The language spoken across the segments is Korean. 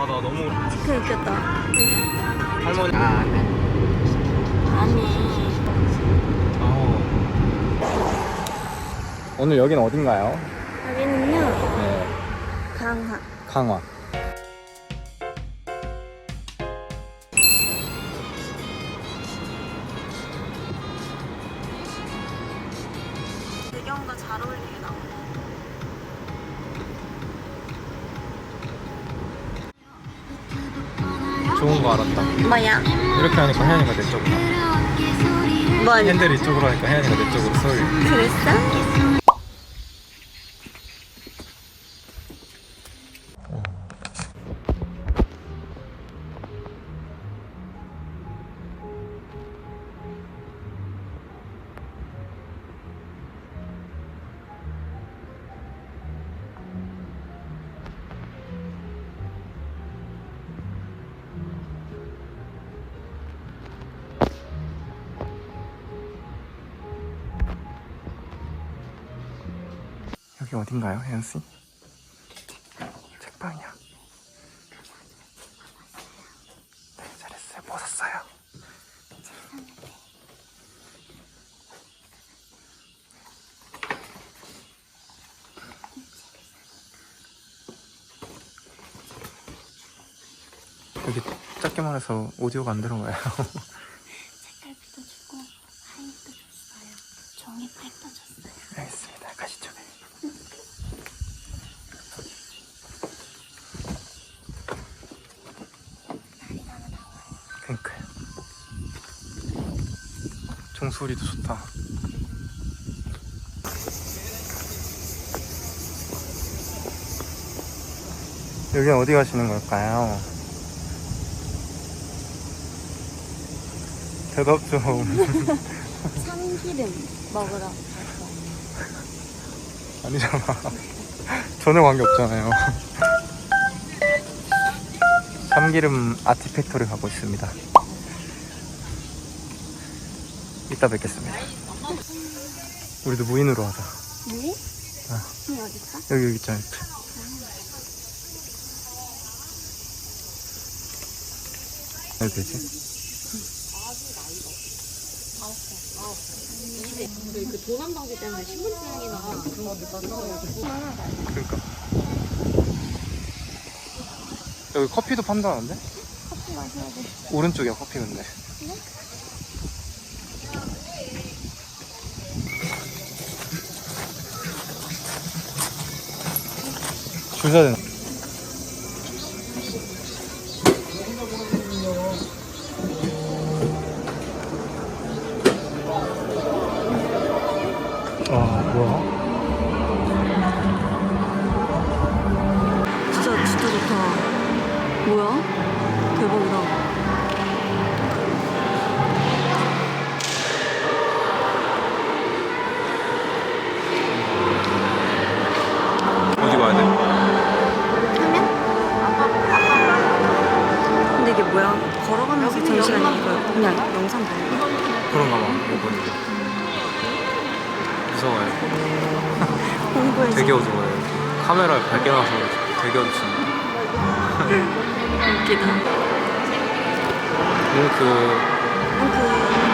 아 나 너무 그 웃겼다. 할머니 아 아니. 어. 오늘 여기는 어딘가요? 여기는요, 네 강화. 강화 좋은 거 알았다 뭐야? 이렇게 하니까 혜연이가 내 쪽으로 뭐 핸들 이쪽으로 하니까 혜연이가 내 쪽으로 쏠 그랬어? 여기 어딘가요 혜연씨? 책방이야 네 잘했어요 뭐 샀어요? 여기 짧게 말해서 오디오가 안 들어가요 색깔비도 주고 하이도 줬어요. 종이팩도 줬어요. 알겠습니다 가시죠 그니까요 종소리도 좋다 여기 어디 가시는 걸까요? 대답 좀 참기름 먹으러 갔어요. 아니잖아. 전혀 관계 없잖아요. 참기름 아티팩토리 가고 있습니다. 이따 뵙겠습니다. 우리도 무인으로 하자. 네? 아. 여기 어딨어? 여기 여기 있잖아. 옆에. 어디 되지? 근데 그 도난 방지 때문에 신분증이나 그런 거 그러니까. 여기 커피도 판다는데? 커피 마셔야 돼. 오른쪽이야 커피 근데. 줄 서야 되나? 뭐야? 걸어가면서 전시관 이거 그냥 영상 보는 거? 그런가 봐 이번 무서워요. 홍보해서. 되게 어두워요. 카메라에 밝게 나와서 되게 어둡습니다 웃기다. 링크 그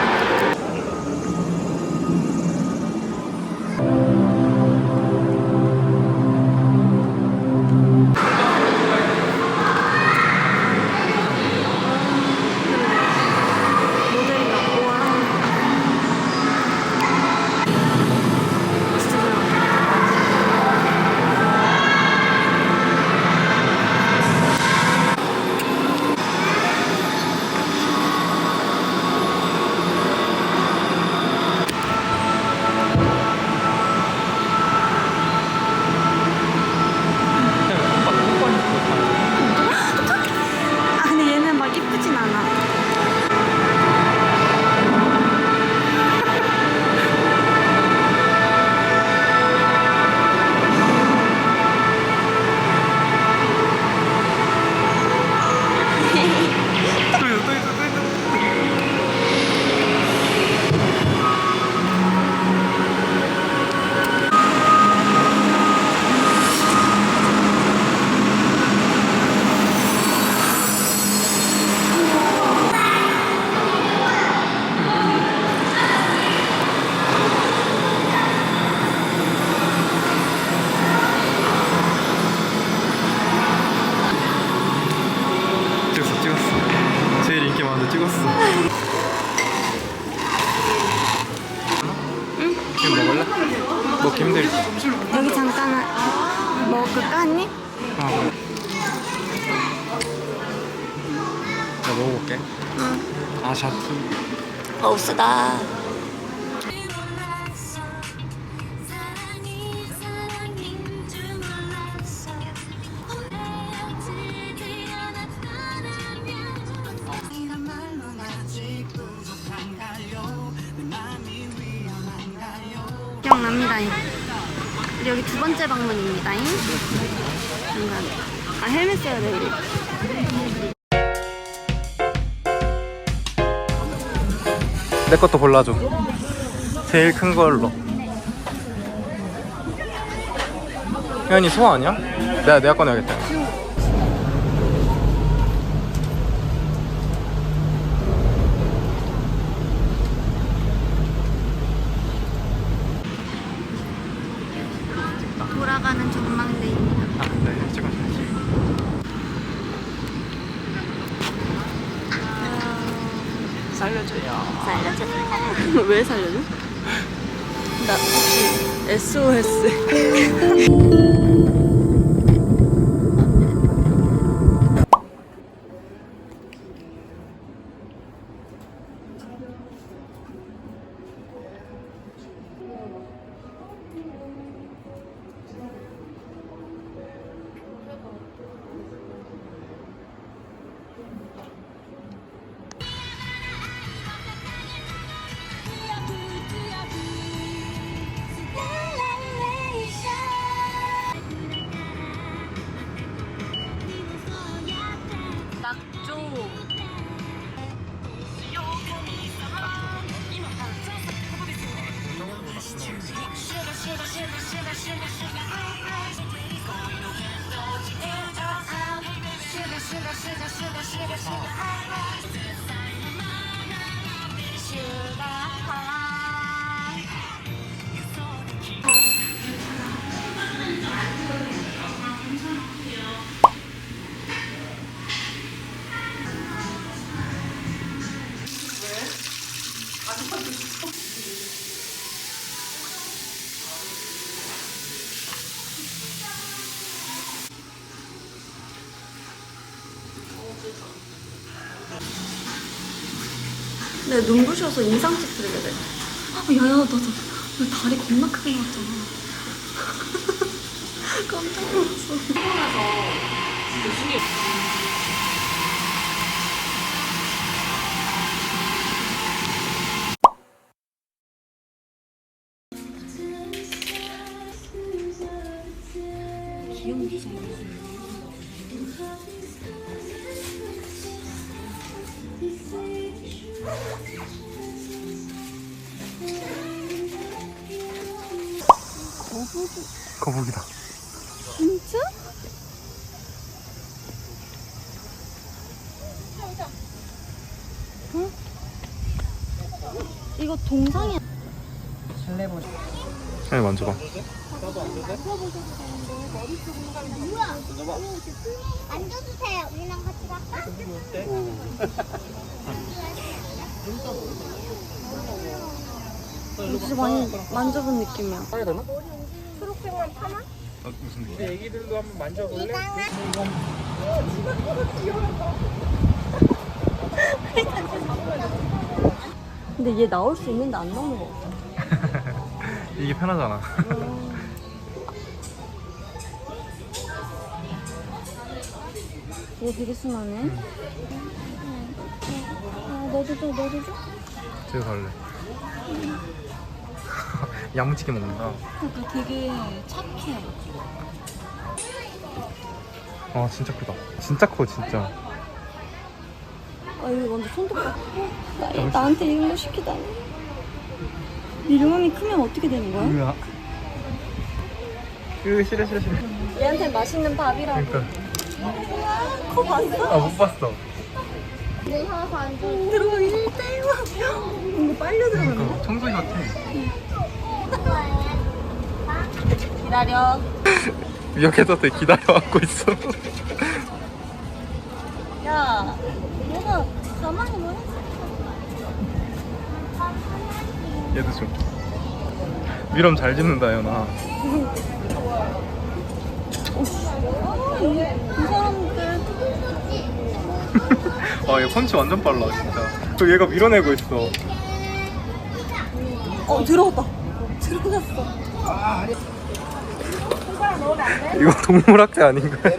이 위험한가요 기억납니다. 우리 여기 두 번째 방문입니다. 뭔가 아 헬멧 써야 돼 우리. 내 것도 골라줘. 제일 큰 걸로. 혜연이 소화 아니야? 내가 내가 꺼내야겠다. 돌아가는 전망대입니다. 아, 네, 찍어줘야지. 살려줘. 왜 살려줘? 나 혹시 SOS. 내 눈부셔서 인상 찌푸리게 돼. 아, 야야, 나, 나, 나 다리 겁나 크게 나왔잖아. 깜짝 놀랐어. 귀여운 진짜? 응? 이거 동상이야. 혜연이 만져봐. 앉아주세요 우리랑 같이 갈까? 진짜 많이 만져본 느낌이야. 초록색만 파마? 어, 무슨 느낌? 애기들도 한번 만져볼래? 근데 얘 나올 수 있는데 안 나오는 거 같아. 이게 편하잖아. 얘 되게 순하네. 아, 너도 줘, 너도 줘. 제가 갈래. 야무지게 먹는다. 그러니까 되게 착해. 아 진짜 크다. 진짜 커 진짜. 아, 이거 완전 손톱 같아. 나, 나한테 이런 거 시키다니. 네 용암이 크면 어떻게 되는 거야? 으아. 으 싫어 싫어 싫어. 얘한테 맛있는 밥이라고. 그러니까 코 봤어? 아 못 봤어. 들어가 일대요. 이거 빨려 들어가는 거? 그러니까 청소기 같아. 기다려. 미역해서 되게 기다려갖고 있어. 야, 얘가 가만히 뭐 했어? 얘도 좀. 미럼 잘 짓는다 연아. 아, 이, 이 사람들. 아 와, 얘 펀치 완전 빨라, 진짜. 또 얘가 밀어내고 있어. 어 들어갔다. 들어갔어. 이거 동물학대 아닌가요?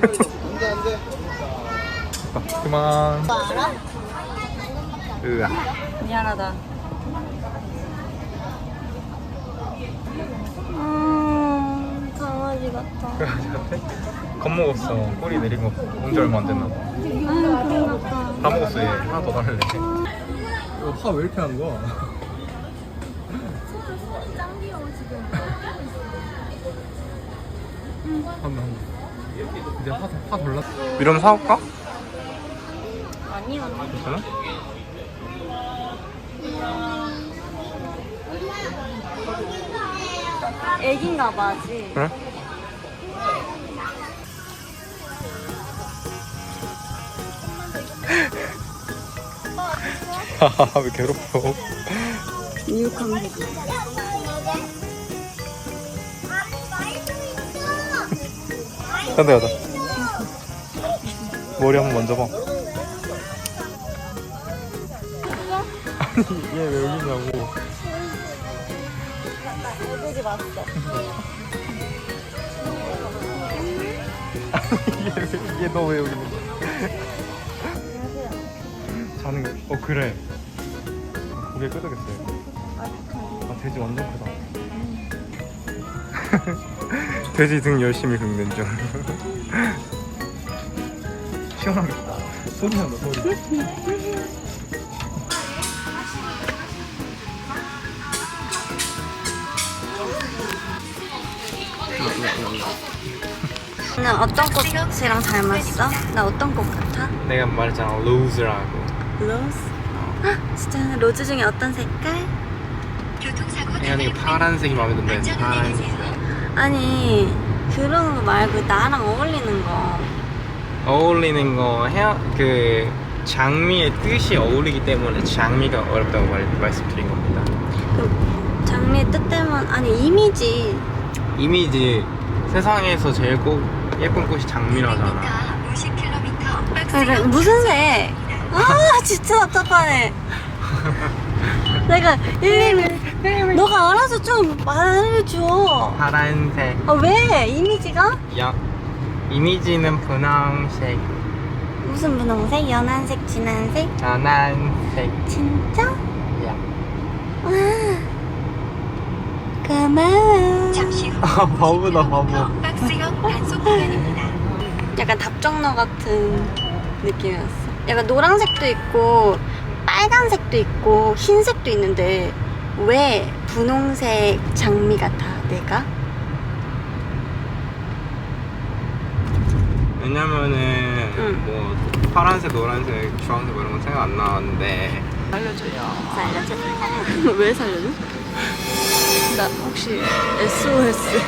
아, 그만. 으아. 미안하다. 음 강아지 같다. 겁먹었어. 꼬리 내린 거 온지 얼마 안 됐나 봐. 아 그런가 봐. 다 먹었어, 얘. 하나 더 달래. 이거 파왜 이렇게 하는 거야? 한번 한번. 이제 파, 파 돌라. 이러면 사올까? 아니야. 괜찮아? 애긴가 봐지. 그래? 하하 왜 괴롭혀 미육한 거. 간다 가자. 머리 한번 만져봐. 아니 얘왜 여기 있냐고. 애들이 왔어. 얘너왜 여기 있는 거야? 자는 거. 어 그래. 고개 끄덕였어요. 아 돼지 완전 크다 돼지 등 열심히 긁는 중 시원하겠다 소리 난다 소리 는 어떤 꽃이랑 닮았어? 나 어떤 꽃 같아? 내가 말했잖아 로즈라고 로즈? 헉, 진짜 로즈 중에 어떤 색깔? 내가 이게 파란색이 마음에 든다 파란색 아니 그런 거 말고 나랑 어울리는 거. 어울리는 거 헤어 그 장미의 뜻이 어울리기 때문에 장미가 어렵다고 말, 말씀드린 겁니다. 그 장미의 뜻 때문 아니 이미지. 이미지 세상에서 제일 꽃, 예쁜 꽃이 장미라잖아. 그래, 무슨 색? 아 진짜 답답하네. 내가 일일이 너가 알아서 좀 말해줘. 파란색. 아 왜? 이미지가? 야 이미지는 분홍색, 무슨 분홍색? 연한색, 진한색? 연한색. 진짜? 야. 와 고마워. 아 바보다 바보. 약간 답정너 같은 느낌이었어. 약간 노란색도 있고 빨간색도 있고 흰색도 있는데 왜 분홍색 장미 같아 내가? 왜냐면은 응. 뭐 파란색, 노란색, 주황색 뭐 이런 건 생각 안 나는데 살려줘? 왜 살려줘? 나 혹시 SOS